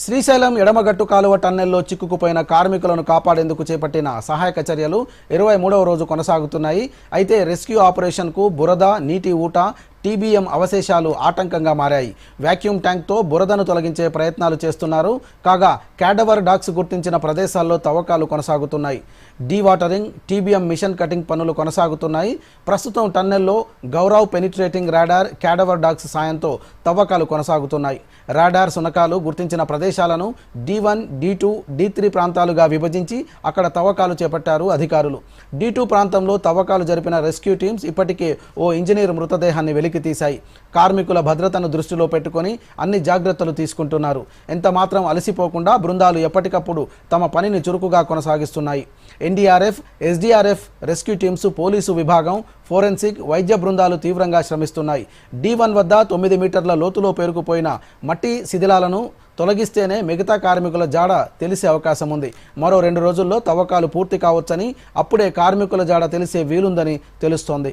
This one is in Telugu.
శ్రీశైలం ఎడమగట్టు కాలువ టన్నెల్లో చిక్కుకుపోయిన కార్మికులను కాపాడేందుకు చేపట్టిన సహాయక చర్యలు ఇరవై మూడవ రోజు కొనసాగుతున్నాయి. అయితే రెస్క్యూ ఆపరేషన్కు బురద నీటి ఊట టీబీఎం అవశేషాలు ఆటంకంగా మారాయి. వాక్యూమ్ ట్యాంక్తో బురదను తొలగించే ప్రయత్నాలు చేస్తున్నారు. కాగా క్యాడవర్ డాక్స్ గుర్తించిన ప్రదేశాల్లో తవ్వకాలు కొనసాగుతున్నాయి. డీవాటరింగ్ టీబీఎం మిషన్ కటింగ్ పనులు కొనసాగుతున్నాయి. ప్రస్తుతం టన్నెల్లో ground penetrating radar cadaver dogs సాయంతో తవ్వకాలు కొనసాగుతున్నాయి. రాడార్ సునకాలు గుర్తించిన ప్రదేశాలను D one D two D three ప్రాంతాలుగా విభజించి అక్కడ తవ్వకాలు చేపట్టారు అధికారులు. డి టూ ప్రాంతంలో తవ్వకాలు జరిపిన రెస్క్యూ టీమ్స్ ఇప్పటికే ఓ ఇంజనీర్ మృతదేహాన్ని వెలికి వెలికి తీశాయి. కార్మికుల భద్రతను దృష్టిలో పెట్టుకొని అన్ని జాగ్రత్తలు తీసుకుంటున్నారు. ఎంత మాత్రం అలసిపోకుండా బృందాలు ఎప్పటికప్పుడు తమ పనిని చురుకుగా కొనసాగిస్తున్నాయి. NDRF SDRF rescue teams police విభాగం ఫోరెన్సిక్ వైద్య బృందాలు తీవ్రంగా శ్రమిస్తున్నాయి. డి వన్ వద్ద తొమ్మిది మీటర్ల లోతులో పేరుకుపోయిన మట్టి శిథిలాలను తొలగిస్తేనే మిగతా కార్మికుల జాడ తెలిసే అవకాశం ఉంది. మరో రెండు రోజుల్లో తవ్వకాలు పూర్తి కావచ్చని అప్పుడే కార్మికుల జాడ తెలిసే వీలుందని తెలుస్తోంది.